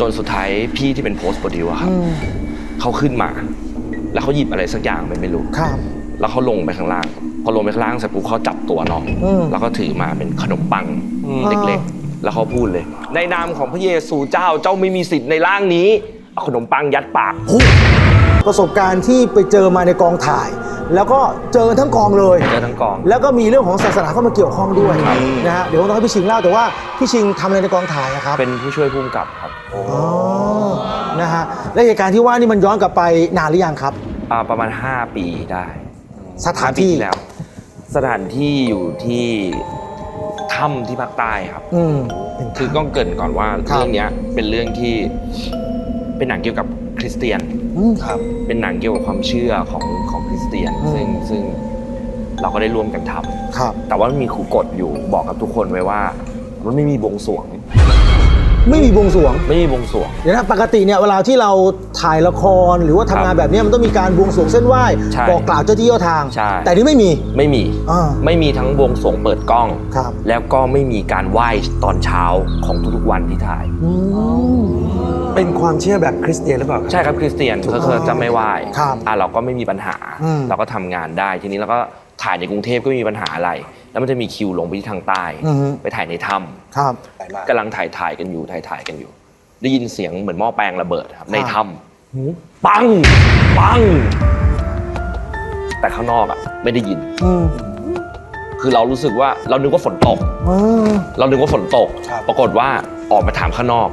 จนสุดท้ายพี่ที่เป็นโพสต์โปรดิวอะครับเขาขึ้นมา แล้วเขาหยิบอะไรสักอย่างไปไม่รู้ครับ แล้วเขาลงไปข้างล่าง พอลงไปข้างล่างเสร็จปุ๊บเขาจับตัวน้องอืมแล้วก็ถือมาเป็นขนมปังอืมเล็กๆ แล้วเขาพูดเลย ในนามของพระเยซูเจ้าเจ้าไม่มีสิทธิ์ในร่างนี้เอาขนมปังยัดปากประสบการณ์ที่ไปเจอมาในกองถ่าย แล้วก็เจอทั้งกองเลย เจอทั้งกอง แล้วก็มีเรื่องของศาสนาเข้ามาเกี่ยวข้องด้วยนะฮะเดี๋ยวต้องให้พี่ชิงเล่าแต่ว่าพี่ชิงทำอะไรในกองถ่ายอะครับเป็นผู้ช่วยผู้กำกับครับอ๋อนะฮะและเหตุการณ์ที่ว่านี่มันย้อนกลับไปนานหรือยังครับ อ่าประมาณ 5 ปีได้สถานห้ปีที่แล้ว สถานที่อยู่ที่ถ้ำที่ภาคใต้ครับ อืม คือต้องเกรินก่อนว่าครับ เรื่องเนี้ยเป็นเรื่องที่เป็นหนังเกี่ยวกับคริสเตียน อืม ครับ เป็นหนังเกี่ยวกับความเชื่อของของคริส เตียนอืมซึ่งซึ่งเราก็ได้ร่วมกันทำครับ แต่ว่ามันมีขู่กฎอยู่บอกกับทุกคนไว้ว่า มันไม่มีบวงสรวง ไม่มีบวงสรวง ไม่มีบวงสรวงเดี๋ยวนะปกติเนี่ยเวลาที่เราถ่ายละครหรือว่าทำงานครับแบบเนี้ยมันต้องมีการบวงสรวงเส้นไหว้ใช่บอกกล่าวเจ้าที่เจ้าทาง ใช่ แต่นี่ไม่มี ไม่มีอ่า ไม่มีทั้งบวงสรวงเปิดกล้อง ครับแล้วก็ไม่มีการไหว้ตอนเช้าของทุกๆวันที่ถ่าย อืม เป็นความเชื่อแบบคริสเตียนหรือเปล่าครับ ใช่ครับคริสเตียนก็คือจะไม่ไหว้ครับอะเราก็ไม่มีปัญหา อืม เราก็ทำงานได้ทีนี้เราก็ถ่ายในกรุงเทพก็ไม่มีปัญหาอะไร แล้วมันจะมีคิวลงไปที่ทางใต้ อือฮึ ไปถ่ายในถ้ครับำกำลังถ่ายถ่ายกันอยู่ถ่ายถ่ายกันอยู่ ได้ยินเสียงเหมือนหม้อแปลงระเบิดครับในถ้ำปังปัง แต่ข้างนอกอะไม่ได้ยิน อืมคือเรารู้สึกว่าเรานึกว่าฝนตก อืม เรานึกว่าฝนตกครับปรากฏว่าออกมาถามข้างนอก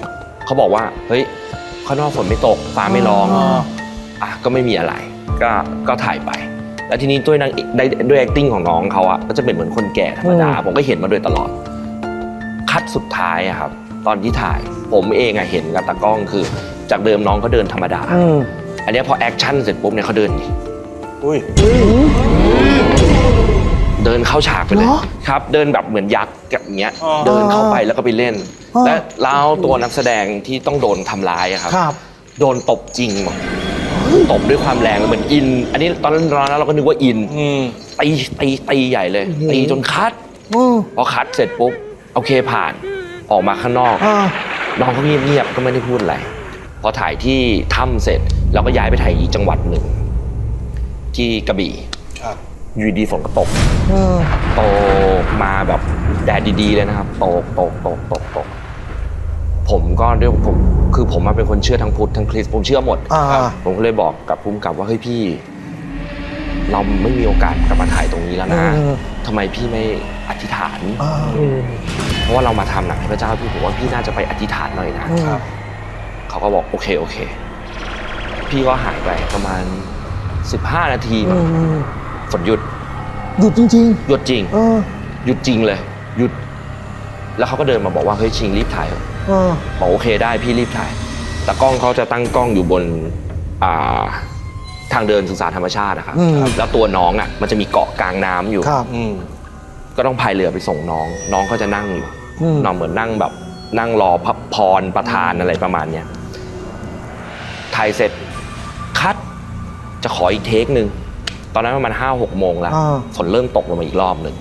เขาบอกว่าเฮ้ยข้างนอกฝนไม่ตกฟ้าไม่ร้องอะก็ไม่มีอะไร ก็ก็ถ่ายไป แล้วทีนี้ด้วยนางเอกได้ด้วย acting ของน้องเขาอะก็จะเป็นเหมือนคนแก่ธรรมดาผมก็เห็นมาโดยตลอด คัดสุดท้ายอะครับ ตอนที่ถ่าย ผมเองอะเห็นกับตากล้องคือ จากเดิมน้องเขาเดินธรรมดาอืมอันเนี้ยพอแอคชั่นเสร็จปุ๊บเนี่ยเขาเดินอย่างนี้อุ้ย เดินเข้าฉากไปเลยเหรอครับ เดินแบบเหมือนยักษ์กับอย่างเงี้ยอ๋อเดินเข้าไปแล้วก็ไปเล่นอ๋อและแล้วตัวนักแสดงที่ต้องโดนทำร้ายอะครับครับ โดนตบจริงหมดตบด้วยความแรงเหมือนอิน อันนี้ตอนนั้นตอนนั้นเราก็นึกว่าอินอืมตีตีตีใหญ่เลย ตีจนคัดอืมพอคัดเสร็จปุ๊บโอเคผ่านออกมาข้างนอกอ่าน้องเขาเงียบๆก็ไม่ได้พูดอะไรพอถ่ายที่ถ้ำเสร็จเราก็ย้ายไปถ่ายอีกจังหวัดหนึ่งที่กระบี่ครับ อยู่ดีฝนก็ตกอืมตกมาแบบแดดดีๆเลยนะครับ ตกตกตกตกตกผมก็ด้วยผมคือผมมาเป็นคนเชื่อทั้งพุทธทั้งคริสต์ผมเชื่อหมดอ่าผมก็เลยบอกกับภูมิกับว่าเฮ้ยพี่ เราไม่มีโอกาสกลับมาถ่ายตรงนี้แล้วนะอืมทำไมพี่ไม่อธิษฐานอ่าเพราะว่าเรามาทำหนังให้พระเจ้าพี่ผมว่าพี่น่าจะไปอธิษฐานหน่อยนะอืมครับเขาก็บอกโอเคโอเค พี่ก็หายไปประมาณ15นาทีอืมั้งม ฝนหยุด หยุดจริง หยุดจริง ๆ เออหยุดจริงเลย หยุด แล้วเขาก็เดินมาบอกว่าเฮ้ยชิงรีบถ่ายเถอะเออบอกโอเคได้พี่รีบถ่าย แต่กล้องเขาจะตั้งกล้องอยู่บนอ่าทางเดินศึกษาธรรมชาตินะครับอืม แล้วตัวน้องอะมันจะมีเกาะกลางน้ำอยู่ ครับ อืม ก็ต้องพายเรือไปส่งน้อง น้องก็จะนั่งอยู่อืม นอนเหมือนนั่งแบบนั่งรอพระพรประธานอะไรประมาณเนี้ยถ่ายเสร็จคัดจะขออีกเทคหนึ่ง ตอนนั้นประมาณห้าหกโมงแล้วอ่า ฝนเริ่มตกลงมาอีกรอบหนึ่ง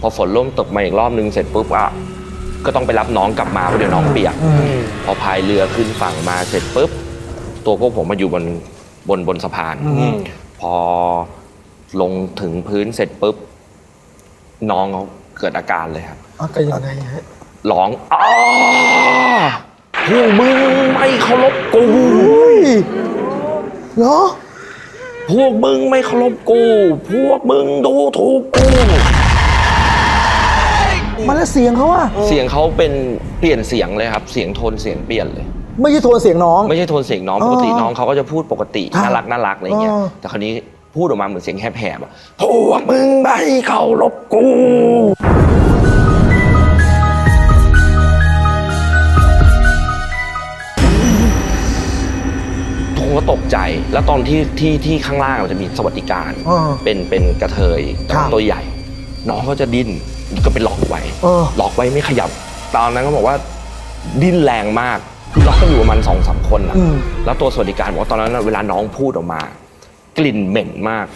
พอฝนเริ่มตกมาอีกรอบหนึ่งเสร็จปุ๊บอะก็ต้องไปรับน้องกลับมาเพราะเดี๋ยวน้องเปียกอืมพอพายเรือขึ้นฝั่งมาเสร็จปุ๊บ ตัวพวกผมมาอยู่บนบนบนสะพานอืมพอลงถึงพื้นเสร็จปุ๊บ น้องเขาเกิดอาการเลยครับอะก็ยังไงฮะร้องอ้าพวกมึงไม่เคารพกูเฮ้ยเหรอ พวกมึงไม่เคารพกู พวกมึงดูถูกกู มันแล้วเสียงเขาอะเสียงเขาเป็นเปลี่ยนเสียงเลยครับ เสียงโทนเสียงเปลี่ยนเลย ไม่ใช่โทนเสียงน้อง ไม่ใช่โทนเสียงน้องอ๋อปกติน้องเขาก็จะพูดปกติครับน่ารักน่ารักอะไรเงี้ยอ๋อแต่คราวนี้พูดออกมาเหมือนเสียงแหบๆอะพวกมึงไม่เคารพกู ก็ตกใจ แล้วตอนที่ที่ที่ข้างล่างมันจะมีสวัสดิการอ่าเป็นเป็นกระเทยแต่ครับตัวใหญ่ น้องก็จะดิ้นก็ไปล็อกไว้เออ ล็อกไว้ไม่ขยับ ตอนนั้นก็บอกว่าดิ้นแรงมากคือล็อกกันอยู่ประมาณสองสามคนนะอืมแล้วตัวสวัสดิการบอกว่าตอนนั้นนะเวลาน้องพูดออกมา กลิ่นเหม็นมาก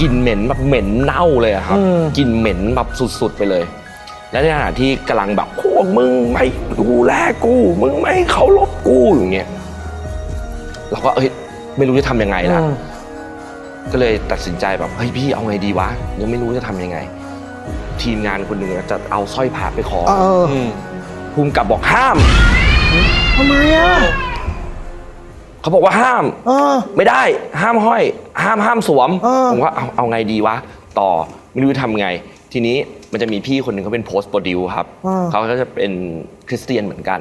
กลิ่นเหม็นแบบเหม็นเน่าเลยอะครับอืมกลิ่นเหม็นแบบสุดๆไปเลย และในขณะที่กำลังแบบพวกมึงไม่ดูแลกูมึงไม่เคารพกูอย่างเงี้ยเราก็เอ้ยไม่รู้จะทำยังไงละอืมก็เลยตัดสินใจแบบเฮ้ยพี่เอาไงดีวะยังไม่รู้จะทำยังไง ทีมงานคนหนึ่งจะเอาสร้อยพระไปขอเอออืมภูมิกับบอกห้ามทำไมอะเขาบอกว่าห้ามเออไม่ได้ห้ามห้อย ห้ามห้ามสวมเออผมว่าเอาเอาไงดีวะ ต่อไม่รู้จะทำไง ทีนี้ มันจะมีพี่คนหนึ่งเขาเป็นโพสต์โปรดิวครับเออเขาก็จะเป็นคริสเตียนเหมือนกัน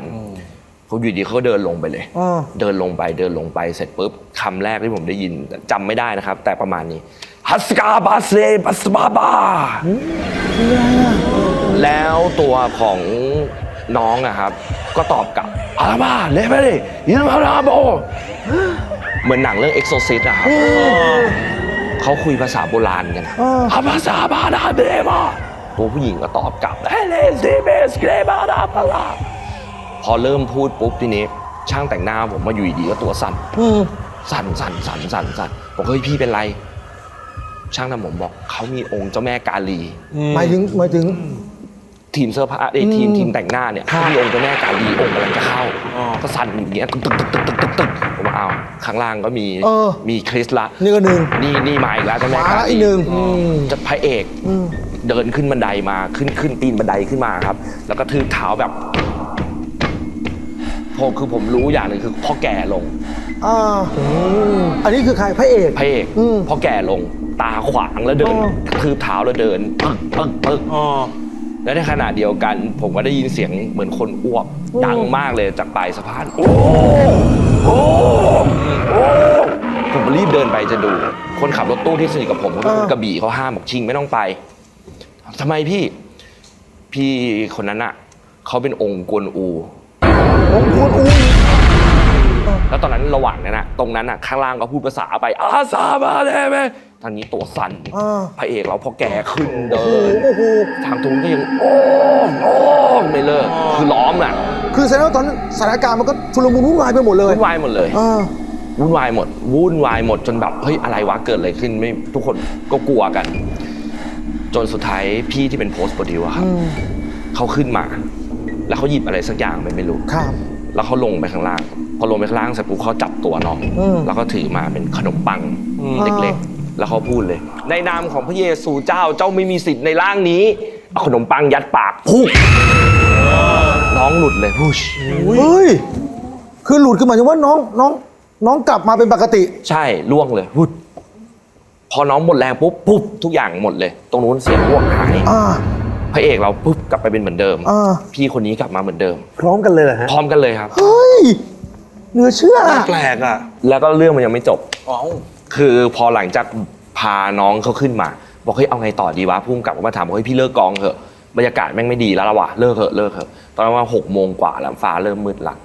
เขาอยู่ดีเขาก็เดินลงไปเลยเออเดินลงไปเดินลงไปเสร็จปุ๊บคำแรกที่ผมได้ยินจำไม่ได้นะครับ แต่ประมาณนี้ฮัสกาบาเซบัสบาบาแล้วตัวของน้องอะครับ ก็ตอบกลับอาราบาเลเวเลยยินมาราโบเหมือนหนังเรื่อง Exorcist อะครับเขาคุยภาษาโบราณกันเออภาษาบาดาเบมา ตัวผู้หญิงก็ตอบกลับเอเลสเดเบสเกรบาดาบาลาพอเริ่มพูดปุ๊บทีนี้ ช่างแต่งหน้าผมมาอยู่ดีๆก็ตัวสั่นอืมสั่นสั่นสั่นสั่นสั่นบอกเฮ้ยพี่เป็นไร ช่างทำผมบอกเขามีองค์เจ้าแม่กาลีหมายถึงหมายถึงทีมเสื้อผ้าเอ้ยอืมทีมทีมแต่งหน้าเนี่ยครับเขามีองค์เจ้าแม่กาลีองค์กำลังจะเข้าอ๋อก็สั่นอยู่อย่างเงี้ยตึกตึกตึกตึกตึกตึกตึกผมว่าเอาข้างล่างก็มีเออมีคริสละนี่ก็หนึ่งนี่นี่มาอีกแล้วเจ้าแม่มากาแล้วลีอีกหนึ่งอืมจะพระเอกอืม เดินขึ้นบันไดมาขึ้นขึ้นปีนบันไดขึ้นมาครับ แล้วก็ทืบเท้าแบบผมคือผมรู้อย่างหนึ่งคือพ่อแก่ลงอ่าอันนี้คือใครพระเอกพระเอกอืมพ่อแก่ลง ตาขวางแล้วเดินอ๋อทืบเท้าแล้วเดินปึ๊กปึ๊กปึ๊กอ๋อและในขณะเดียวกัน ผมก็ได้ยินเสียงเหมือนคนอ้วกดังมากเลยจากปลายสะพานโอ้โอ้โอ้ผมรีบเดินไปจะดู คนขับรถตู้ที่สนิทกับผมเขาเป็นคนกระบี่เขาห้ามบอกชิงไม่ต้องไป ทำไมพี่ พี่คนนั้นอะเขาเป็นองค์กวนอู องค์คุณอุ้ยแล้วตอนนั้นระหว่างนั้นอะตรงนั้นอะข้างล่างก็พูดภาษาไปอาซาบาเดเมทางนี้ตัวสั่นอ่าพระเอกเราพอแก่ขึ้นเดิโอ้โหนโอ้โหทางตรงก็ยังโอ้มโอ้มไม่เลิกคือล้อมอะคือแสดงว่าตอนนั้นสถานการณ์มันก็ชุลมุนวุ่นวายไปหมดเลยวุ่นวายหมดเลยอ่าวุ่นวายหมดวุ่นวายหมดจนแบบเฮ้ยอะไรวะเกิดอะไรขึ้นไม่ทุกคนก็กลัวกัน จนสุดท้ายพี่ที่เป็นโพสต์โปรดิวอะครับอืมเขาขึ้นมา แล้วเขาหยิบอะไรสักอย่างไปไม่รู้ครับแล้วเขาลงไปข้างล่าง พอลงไปข้างล่างเสร็จปุ๊บเขาจับตัวน้องอืมแล้วก็ถือมาเป็นขนมปังอืมเล็กๆ แล้วเขาพูดเลย ในนามของพระเยซูเจ้าเจ้าไม่มีสิทธิ์ในร่างนี้เอาขนมปังยัดปากพุกน้องหลุดเลยพุชเฮ้ยคือหลุดคือหมายถึงว่าน้องน้องน้องกลับมาเป็นปกติ ใช่ล่วงเลยพุด พอน้องหมดแรงปุ๊บปุ๊บทุกอย่างหมดเลย ตรงนู้นเสียงอ้วกหายอ่าพระเอกเราปุ๊บกลับไปเป็นเหมือนเดิม อ่าพี่คนนี้กลับมาเหมือนเดิม พร้อมกันเลยเหรอฮะพร้อมกันเลยครับ เฮ้ยเหนือเชื่ออะแปลกอะแล้วก็เรื่องมันยังไม่จบ อ๋อคือพอหลังจากพาน้องเขาขึ้นมา บอกเฮ้ยเอาไงต่อดีวะพุ่มกลับมาถามว่าเฮ้ยพี่เลิกกองเถอะบรรยากาศแม่งไม่ดีแล้วละวะเลิกเถอะเลิกเถอะตอนนั้นว่าหกโมงกว่าแล้วฟ้าเริ่มมืดละ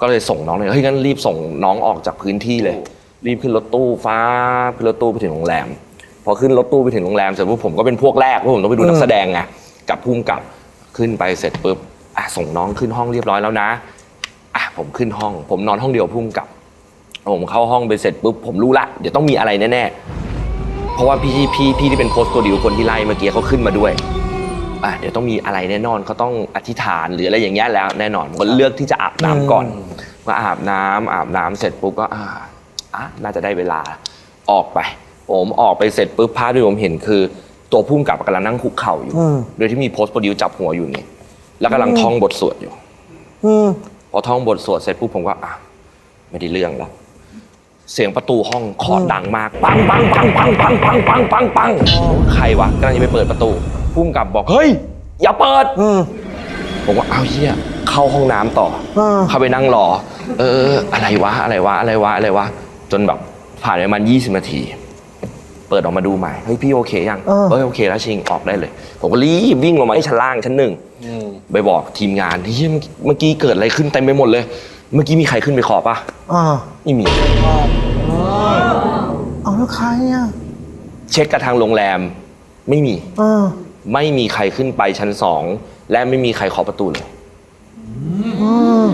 ก็เลยส่งน้องเลยเฮ้ยงั้นรีบส่งน้องออกจากพื้นที่เลย รีบขึ้นรถตู้ฟ้าขึ้นรถตู้ไปถึงโรงแรม พอขึ้นรถตู้ไปถึงโรงแรมเสร็จปุ๊บผมก็เป็นพวกแรกเพราะผมต้องไปดูนักแสดงไงกับพุ่มกับขึ้นไปเสร็จปุ๊บอะส่งน้องขึ้นห้องเรียบร้อยแล้วนะอะผมขึ้นห้อง ผมนอนห้องเดียวพุ่มกับผมเข้าห้องไปเสร็จปุ๊บผมรู้ละเดี๋ยวต้องมีอะไรแน่ๆเพราะว่าพี่พี่พี่ที่เป็นโพสต์โปรดิวคนที่ไล่เมื่อกี้เขาขึ้นมาด้วยอะเดี๋ยวต้องมีอะไรแน่นอนเขาต้องอธิษฐานหรืออะไรอย่างเงี้ยแล้วแน่นอนผมก็เลือกที่จะอาบน้ำก่อนก็อาบน้ำอาบน้ำเสร็จปุ๊บก็อ่า อะน่าจะได้เวลาออกไป ผมออกไปเสร็จปุ๊บภาพที่ผมเห็นคือ ตัวพุ่มกับกำลังนั่งคุกเข่าอยู่ อืม โดยที่มีโพสต์โปรดิวจับหัวอยู่นี่แล้วกำลังท่องบทสวดอยู่ อืม พอท่องบทสวดเสร็จปุ๊บผมก็อะไม่ได้เรื่องแล้ว เสียงประตูห้องเคอดังมากปังปังปังปังปังปังปังปังปังใครวะกำลังจะไปเปิดประตูพุ่มกับบอกเฮ้ยอย่าเปิด อืม ผมว่าอ้าวเฮียเข้าห้องน้ำต่อ อ่า เข้าไปนั่งรอ เออ อะไรวะอะไรวะอะไรวะอะไรวะ จนแบบผ่านไปประมาณยี่สิบนาที เปิดออกมาดูใหม่เฮ้ยพี่โอเคยังเออ เฮ้ยโอเคแล้วชิงออกได้เลย ผมก็รีบวิ่งลงมาที่ชั้นล่างชั้นหนึ่งอืมไปบอกทีมงานที่เมื่อกี้เกิดอะไรขึ้นเต็มไปหมดเลย เมื่อกี้มีใครขึ้นไปขอปะอ่าไม่มี เอาแล้วใครอะเช็คกับทางโรงแรม ไม่มี อ่าไม่มีใครขึ้นไปชั้นสองและไม่มีใครเคาะประตูเลยอืม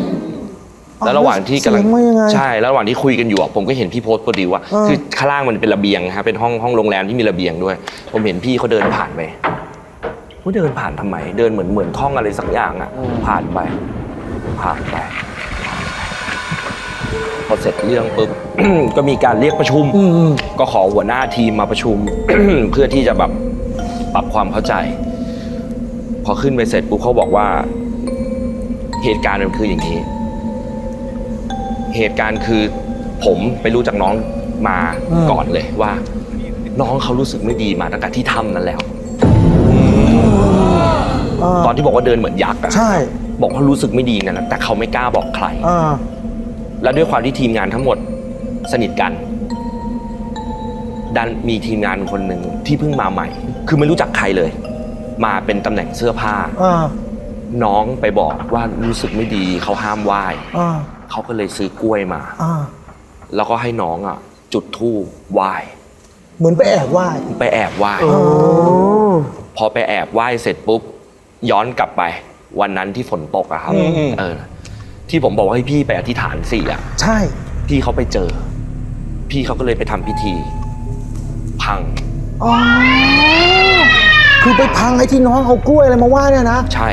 แล้วระหว่างที่กำลังเสียว่ายังไงใช่แล้วระหว่างที่คุยกันอยู่อะผมก็เห็นพี่โพสต์พอดีว่าอ่าคือข้างล่างมันเป็นระเบียงฮะเป็นห้องห้องโรงแรมที่มีระเบียงด้วย ผมเห็นพี่เขาเดินผ่านไปว่าเดินผ่านทำไม เดินเหมือนเหมือนท่องอะไรสักอย่างอะผ่านไป ผ่านไป พอเสร็จเรื่องปุ๊บ ก็มีการเรียกประชุมอืมอืมก็ขอหัวหน้าทีมมาประชุม เพื่อที่จะแบบปรับความเข้าใจ พอขึ้นไปเสร็จปุ๊บเขาบอกว่า เหตุการณ์มันคืออย่างนี้ เหตุการณ์คือผมไปรู้จากน้องมาอืมก่อนเลยว่า น้องเขารู้สึกไม่ดีมาตั้งแต่ที่ถ้ำนั้นแล้วาตอนที่บอกว่าเดินเหมือนยักษ์อะใช่ บอกเขารู้สึกไม่ดีกันนะแต่เขาไม่กล้าบอกใครอ่าแล้วด้วยความที่ทีมงานทั้งหมดสนิทกัน ดันมีทีมงานคนหนึ่งที่เพิ่งมาใหม่ คือไม่รู้จักใครเลย มาเป็นตำแหน่งเสื้อผ้าอ่าน้องไปบอกว่ารู้สึกไม่ดีเขาห้ามไหว้อ่า เขาก็เลยซื้อกล้วยมา อ่า แล้วก็ให้น้องอะ จุดธูปไหว้เหมือนไปแอบไหว้ไปแอบไหว้อ๋อพอไปแอบไหว้เสร็จปุ๊บ ย้อนกลับไป วันนั้นที่ฝนตกอะครับอืมอืมเออ ที่ผมบอกว่าให้พี่ไปอธิษฐานสี่อะใช่ พี่เขาไปเจอ พี่เขาก็เลยไปทำพิธี พังอ๋อคือไปพังไอ้ที่น้องเอากล้วยอะไรมาไหว้เนี่ยนะ ใช่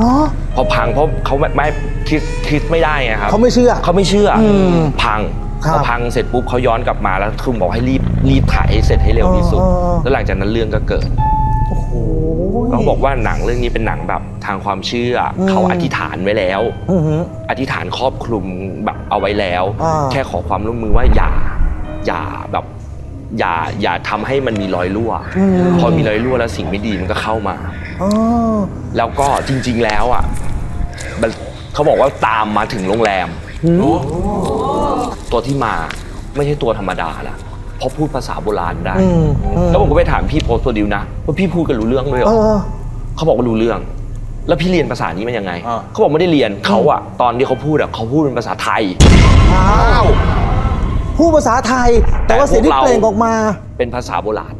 เนาะพอพังเพราะเขาไม่ไม่คิดคิดไม่ได้ไงครับเขาไม่เชื่อเขาไม่เชื่ออมพังครับพอพังเสร็จปุ๊บเขาย้อนกลับมาแล้วคือบอกให้รีบรีบถ่ายให้เสร็จให้เร็วที่สุดอ๋ออ๋อแล้วหลังจากนั้นเรื่องก็เกิด โอ้โหเขาบอกว่าหนังเรื่องนี้เป็นหนังแบบทางความเชื่ออม เขาอธิษฐานไว้แล้ว อือหือ อธิษฐานครอบคลุมแบบเอาไว้แล้ว อ่า แค่ขอความร่วมมือว่าอย่าอย่าแบบ อย่าอย่าทำให้มันมีรอยรั่วอืมพอมีรอยรั่วแล้วสิ่งไม่ดีมันก็เข้ามาอ๋อแล้วก็จริง ๆแล้วอะมันเขาบอกว่าตามมาถึงโรงแรมตัวที่มาไม่ใช่ตัวธรรมดาละเพราะพูดภาษาโบราณได้อืมอืมแล้วผมก็ไปถามพี่โพสต์ตัวดิวนะว่าพี่พูดกันรู้เรื่องด้วยเหรเอออเขาบอกว่ารู้เรื่อง แล้วพี่เรียนภาษานี้มันยังไงอ่าเขาบอกไม่ได้เรียนเขาอะตอนที่เขาพูดอะเขาพูดเป็นภาษาไทยอ้าว พูดภาษาไทย แต่ว่าแต่เสียงที่พวกเราเปล่งออกมา เป็นภาษาโบราณ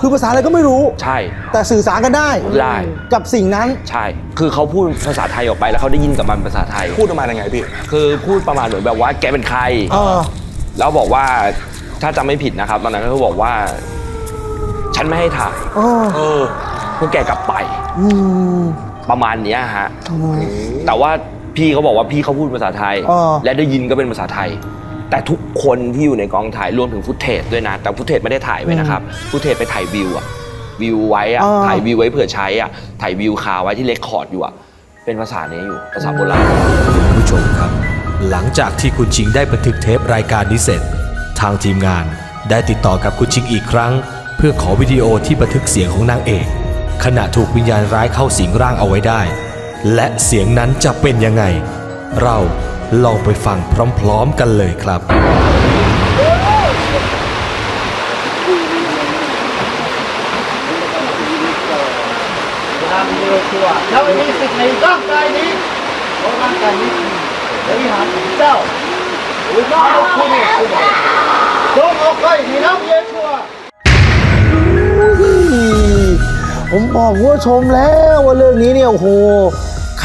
คือภาษาอะไรก็ไม่รู้ ใช่ แต่สื่อสารกันได้ได้ กับสิ่งนั้น ใช่ คือเขาพูดภาษาไทยออกไปแล้วเขาได้ยินกับมันภาษาไทย พูดออกมายังไงพี่ คือพูดประมาณเหมือนแบบว่าแกเป็นใครเออแล้วบอกว่าถ้าจำไม่ผิดนะครับตอนนั้นเขาบอกว่า ฉันไม่ให้ถ่ายเออเออพวกแกกลับไปอืมประมาณเนี้ยฮะอืมแต่ว่าพี่เขาบอกว่าพี่เขาพูดภาษาไทยอ่าและได้ยินก็เป็นภาษาไทย แต่ทุกคนที่อยู่ในกองถ่ายรวมถึงฟุตเทจด้วยนะ แต่ฟุตเทจไม่ได้ถ่ายไว้นะครับฟุตเทจไปถ่ายวิวอะวิวไว้อะอ่าถ่ายวิวไว้เผื่อใช้อะถ่ายวิวคาไว้ที่เลคคอร์ดอยู่อะเป็นภาษานี้อยู่ภาษาโบราณคุณผู้ชมครับ หลังจากที่คุณชิงได้บันทึกเทปรายการนี้เสร็จ ทางทีมงานได้ติดต่อกับคุณชิงอีกครั้ง เพื่อขอวิดีโอที่บันทึกเสียงของนางเอก ขณะถูกวิญญาณร้ายเข้าสิงร่างเอาไว้ได้ และเสียงนั้นจะเป็นยังไง เรา ลองไปฟังพร้อมๆกันเลยครับแล้วมีสิ่งในร่างกายนี้เพราะร่างกายนี้คือและวิหารของเจ้าหรือน้องเอาคุณเนี่ยคุณจงเอาไปในน้ำเยชัวผมบอกคุณผู้ชมแล้วว่าเรื่องนี้เนี่ยโอ้โห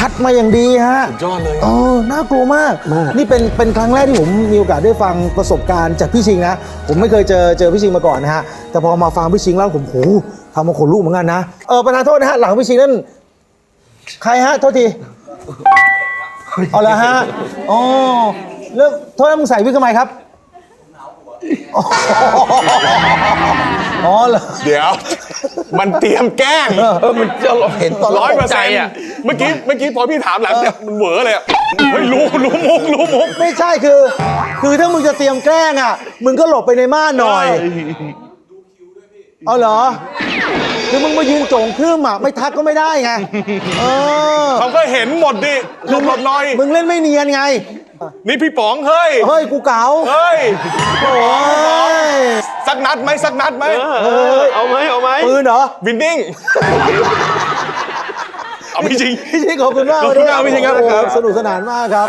คัดมาอย่างดีฮะยอดเลย เออน่ากลัวมาก นี่เป็นเป็นครั้งแรกที่ผมมีโอกาสได้ฟังประสบการณ์จากพี่ชิงนะ ผมไม่เคยเจอเจอพี่ชิงมาก่อนนะฮะ แต่พอมาฟังพี่ชิงแล้วผมโหทำมาขนลุกเหมือนกันนะ เออประธานโทษนะฮะ หลังพี่ชิงนั่น ใครฮะ โทษที เอาละฮะ อ๋อ แล้วโทษนะมึงใส่วิกทำไมครับ อ๋อเหรอ เดี๋ยว มันเตรียมแกล้งเออมันจะเห็นตอนร้อยตเปอกร์ใจเซ็นต์อะเมื่อกี้เมื่อกี้พอพี่ถามหลังเนี่ยมันเหวอเลยอะเฮ้ยรู้รู้มุกรู้มุกไม่ใช่คือ คือถ้ามึงจะเตรียมแกล้งอะมึงก็หลบไปในม่านหน่อยเอาเหรอคือมึงมายืนโจงครึ่มอะไม่ทักก็ไม่ได้ไงเออเขาก็เห็นหมดดิหลบหลบหน่อยมึงเล่นไม่เนียนไง นี่พี่ป๋องเฮ้ย เฮ้ย กูเก๋าเฮ้ย โอ้ยสักนัดไหมสักนัดไหมเฮ้ยเอาไหมเอาไหมปืนเหรอ วินดิ้งเอาพี่จริงพี่ชิงขอบคุณมากขอบคุณมากพี่ชิงครับโอ้โหสนุกสนานมากครับ